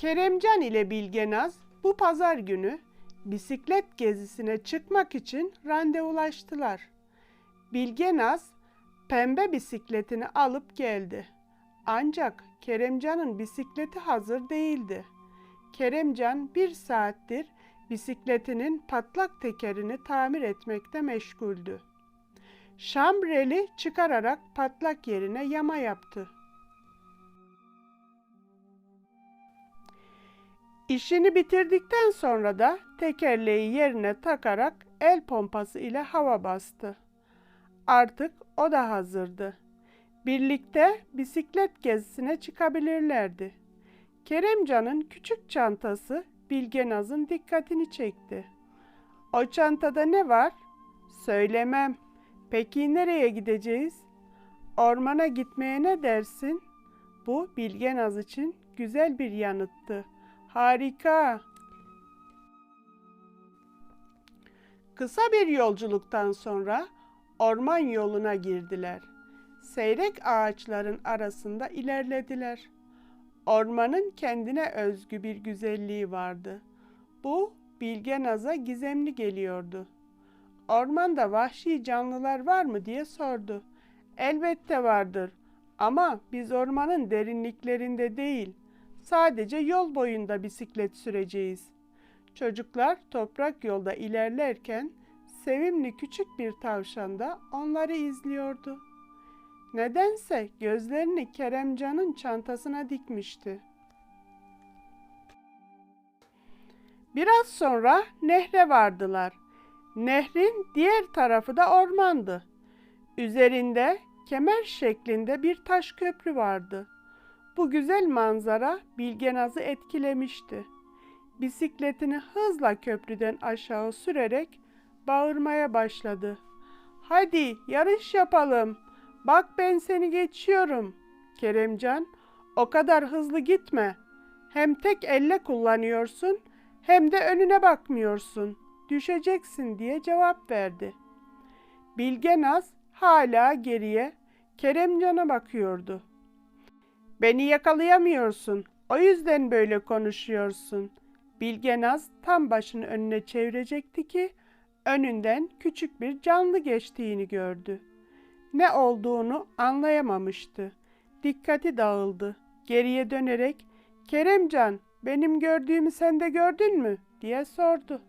Keremcan ile Bilgenaz bu pazar günü bisiklet gezisine çıkmak için randevulaştılar. Bilgenaz pembe bisikletini alıp geldi. Ancak Keremcan'ın bisikleti hazır değildi. Keremcan bir saattir bisikletinin patlak tekerini tamir etmekte meşguldü. Şambreli çıkararak patlak yerine yama yaptı. İşini bitirdikten sonra da tekerleği yerine takarak el pompası ile hava bastı. Artık o da hazırdı. Birlikte bisiklet gezisine çıkabilirlerdi. Keremcan'ın küçük çantası Bilgenaz'ın dikkatini çekti. O çantada ne var? Söylemem. Peki nereye gideceğiz? Ormana gitmeye ne dersin? Bu Bilgenaz için güzel bir yanıttı. Harika. Kısa bir yolculuktan sonra orman yoluna girdiler. Seyrek ağaçların arasında ilerlediler. Ormanın kendine özgü bir güzelliği vardı. Bu Bilgenaz'a gizemli geliyordu. Ormanda vahşi canlılar var mı diye sordu. Elbette vardır ama biz ormanın derinliklerinde değil, sadece yol boyunda bisiklet süreceğiz. Çocuklar toprak yolda ilerlerken sevimli küçük bir tavşan da onları izliyordu. Nedense gözlerini Keremcan'ın çantasına dikmişti. Biraz sonra nehre vardılar. Nehrin diğer tarafı da ormandı. Üzerinde kemer şeklinde bir taş köprü vardı. Bu güzel manzara Bilgenaz'ı etkilemişti. Bisikletini hızla köprüden aşağı sürerek bağırmaya başladı. Hadi yarış yapalım. Bak ben seni geçiyorum. Keremcan, o kadar hızlı gitme. Hem tek elle kullanıyorsun hem de önüne bakmıyorsun. Düşeceksin diye cevap verdi. Bilgenaz hala geriye Keremcan'a bakıyordu. Beni yakalayamıyorsun. O yüzden böyle konuşuyorsun. Bilgenaz tam başını önüne çevirecekti ki önünden küçük bir canlı geçtiğini gördü. Ne olduğunu anlayamamıştı. Dikkati dağıldı. Geriye dönerek "Keremcan, benim gördüğümü sen de gördün mü?" diye sordu.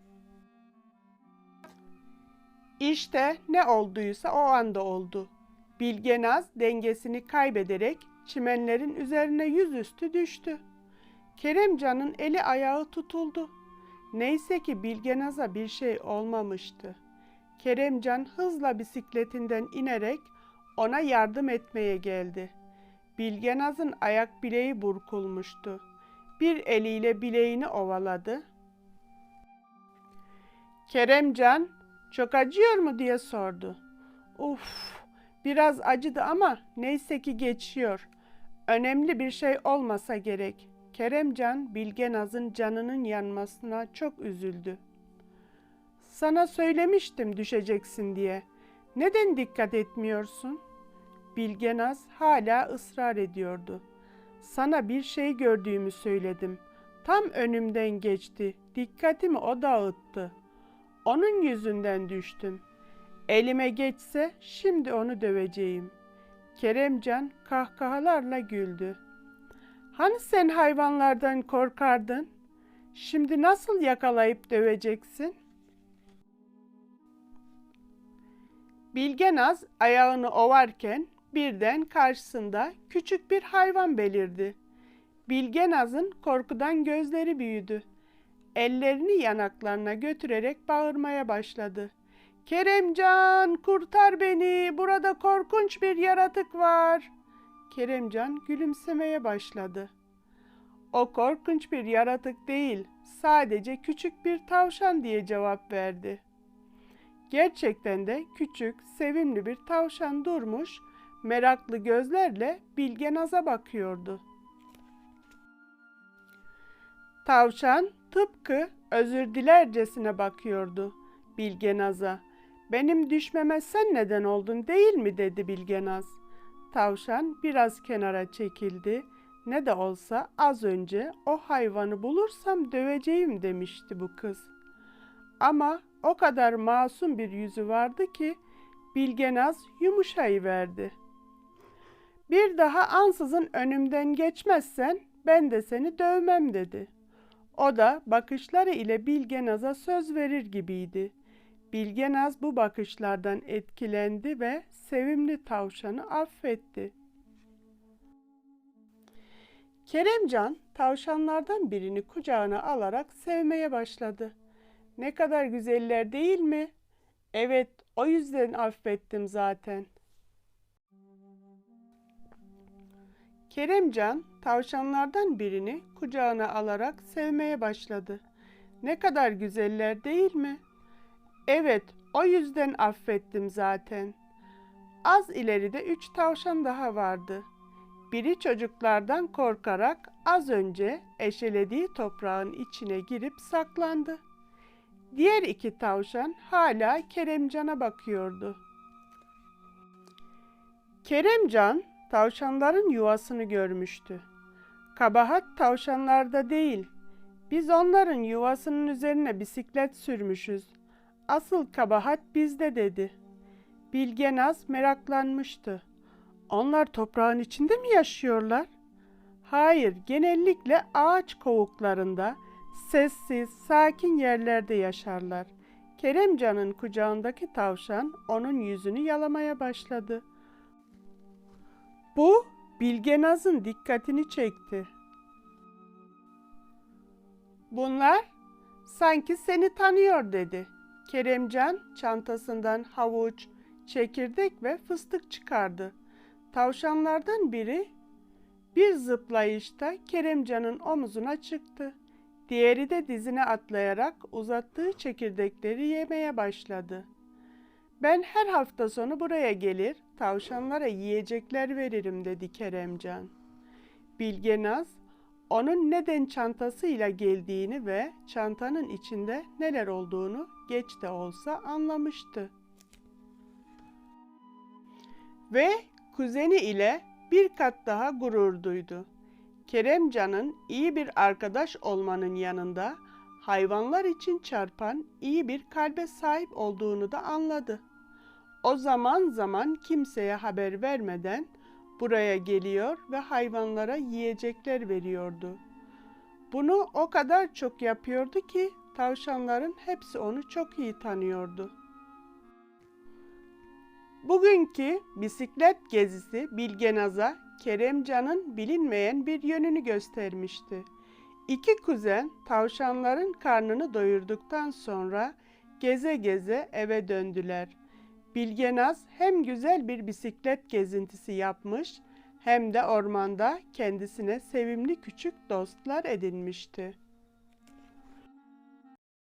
İşte ne olduysa o anda oldu. Bilgenaz dengesini kaybederek çimenlerin üzerine yüzüstü düştü. Keremcan'ın eli ayağı tutuldu. Neyse ki Bilgenaz'a bir şey olmamıştı. Keremcan hızla bisikletinden inerek ona yardım etmeye geldi. Bilgenaz'ın ayak bileği burkulmuştu. Bir eliyle bileğini ovaladı. Keremcan, çok acıyor mu diye sordu. Uf, biraz acıdı ama neyse ki geçiyor. Önemli bir şey olmasa gerek. Keremcan, Bilgenaz'ın canının yanmasına çok üzüldü. Sana söylemiştim düşeceksin diye. Neden dikkat etmiyorsun? Bilgenaz hala ısrar ediyordu. Sana bir şey gördüğümü söyledim. Tam önümden geçti. Dikkatimi o dağıttı. Onun yüzünden düştüm. Elime geçse şimdi onu döveceğim. Keremcan kahkahalarla güldü. Hani sen hayvanlardan korkardın? Şimdi nasıl yakalayıp döveceksin? Bilgenaz ayağını ovarken birden karşısında küçük bir hayvan belirdi. Bilgenaz'ın korkudan gözleri büyüdü. Ellerini yanaklarına götürerek bağırmaya başladı. Keremcan kurtar beni burada korkunç bir yaratık var. Keremcan gülümsemeye başladı. O korkunç bir yaratık değil sadece küçük bir tavşan diye cevap verdi. Gerçekten de küçük, sevimli bir tavşan durmuş, meraklı gözlerle Bilgenaz'a bakıyordu. Tavşan tıpkı özür dilercesine bakıyordu Bilgenaz'a. Benim düşmeme sen neden oldun değil mi dedi Bilgenaz. Tavşan biraz kenara çekildi, Ne de olsa az önce o hayvanı bulursam döveceğim demişti bu kız. Ama o kadar masum bir yüzü vardı ki Bilgenaz yumuşayıverdi. Bir daha ansızın önümden geçmezsen ben de seni dövmem dedi. O da bakışları ile Bilgenaz'a söz verir gibiydi. Bilgenaz bu bakışlardan etkilendi ve sevimli tavşanı affetti. Keremcan tavşanlardan birini kucağına alarak sevmeye başladı. Ne kadar güzeller değil mi? Evet, o yüzden affettim zaten. Keremcan tavşanlardan birini kucağına alarak sevmeye başladı. Ne kadar güzeller değil mi? Evet, o yüzden affettim zaten. Az ileride üç tavşan daha vardı. Biri çocuklardan korkarak az önce eşelediği toprağın içine girip saklandı. Diğer iki tavşan hala Keremcan'a bakıyordu. Keremcan tavşanların yuvasını görmüştü. Kabahat tavşanlarda değil. Biz onların yuvasının üzerine bisiklet sürmüşüz. Asıl kabahat bizde dedi. Bilgenaz meraklanmıştı. Onlar toprağın içinde mi yaşıyorlar? Hayır, genellikle ağaç kovuklarında, sessiz, sakin yerlerde yaşarlar. Keremcan'ın kucağındaki tavşan onun yüzünü yalamaya başladı. Bu Bilgenaz'ın dikkatini çekti. Bunlar sanki seni tanıyor dedi. Keremcan çantasından havuç, çekirdek ve fıstık çıkardı. Tavşanlardan biri bir zıplayışta Keremcan'ın omuzuna çıktı. Diğeri de dizine atlayarak uzattığı çekirdekleri yemeye başladı. Ben her hafta sonu buraya gelir, tavşanlara yiyecekler veririm dedi Keremcan. Bilgenaz, onun neden çantasıyla geldiğini ve çantanın içinde neler olduğunu geç de olsa anlamıştı. Ve kuzeni ile bir kat daha gurur duydu. Keremcan'ın iyi bir arkadaş olmanın yanında hayvanlar için çarpan iyi bir kalbe sahip olduğunu da anladı. O zaman zaman kimseye haber vermeden buraya geliyor ve hayvanlara yiyecekler veriyordu. Bunu o kadar çok yapıyordu ki tavşanların hepsi onu çok iyi tanıyordu. Bugünkü bisiklet gezisi Bilgenaz'a Keremcan'ın bilinmeyen bir yönünü göstermişti. İki kuzen tavşanların karnını doyurduktan sonra geze geze eve döndüler. Bilgenaz hem güzel bir bisiklet gezintisi yapmış hem de ormanda kendisine sevimli küçük dostlar edinmişti.